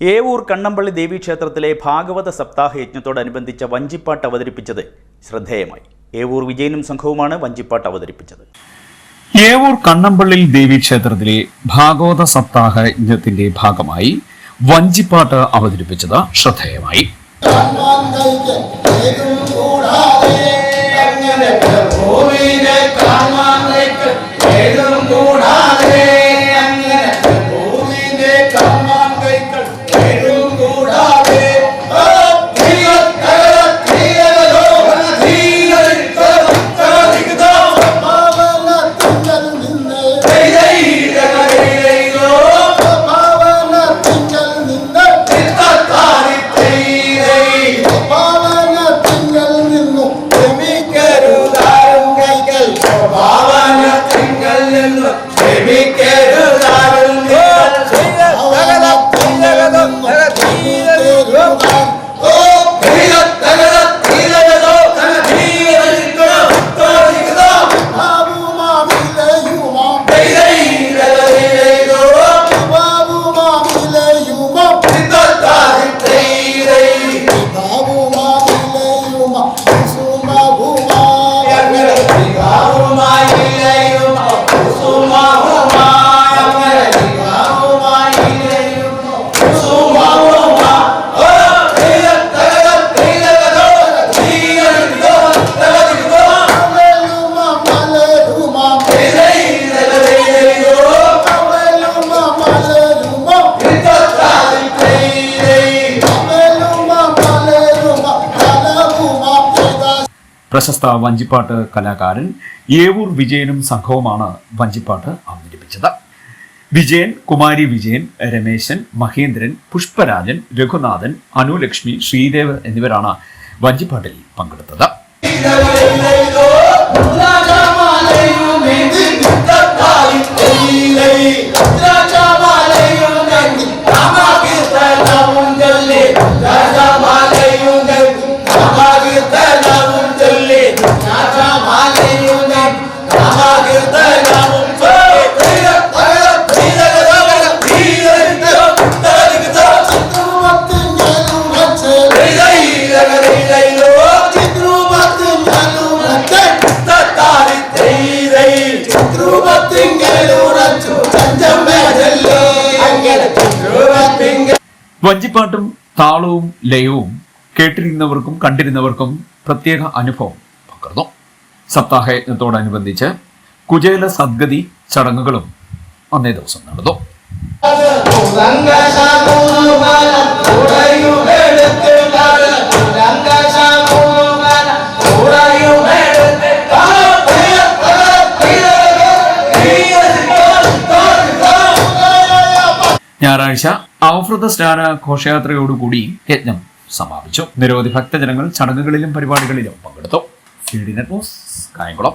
ഏവൂർ കണ്ണമ്പള്ളി ദേവീക്ഷേത്രത്തിലെ ഭാഗവത സപ്താഹ യജ്ഞത്തോടനുബന്ധിച്ച വഞ്ചിപ്പാട്ട് അവതരിപ്പിച്ചത് ശ്രദ്ധേയമായി. ഏവൂർ വിജയനും സംഘവുമാണ് വഞ്ചിപ്പാട്ട് അവതരിപ്പിച്ചത്. ഏവൂർ കണ്ണമ്പള്ളിൽ ദേവീക്ഷേത്രത്തിലെ ഭാഗവത സപ്താഹ യജ്ഞത്തിന്റെ ഭാഗമായി വഞ്ചിപ്പാട്ട് അവതരിപ്പിച്ചത് ശ്രദ്ധേയമായി. പ്രശസ്ത വഞ്ചിപ്പാട്ട് കലാകാരൻ ഏവൂർ വിജയനും സംഘവുമാണ് വഞ്ചിപ്പാട്ട് അവതരിപ്പിച്ചത്. വിജയൻ കുമാരി വിജയൻ രമേശൻ മഹേന്ദ്രൻ പുഷ്പരാജൻ രഘുനാഥൻ അനുലക്ഷ്മി ശ്രീദേവ് എന്നിവരാണ് വഞ്ചിപ്പാട്ടിൽ പങ്കെടുത്തത്. വഞ്ചിപ്പാട്ടും താളവും ലയവും കേട്ടിരുന്നവർക്കും കണ്ടിരുന്നവർക്കും പ്രത്യേക അനുഭവം പകർന്നു. സപ്താഹയജ്ഞത്തോടനുബന്ധിച്ച് കുചേല സദ്ഗതി ചടങ്ങുകളും അന്നേ ദിവസം നടന്നു. ഞായറാഴ്ച ഔഹൃത സ്നാന ഘോഷയാത്രയോടുകൂടി യജ്ഞം സമാപിച്ചു. നിരവധി ഭക്തജനങ്ങൾ ചടങ്ങുകളിലും പരിപാടികളിലും പങ്കെടുത്തു. കായംകുളം.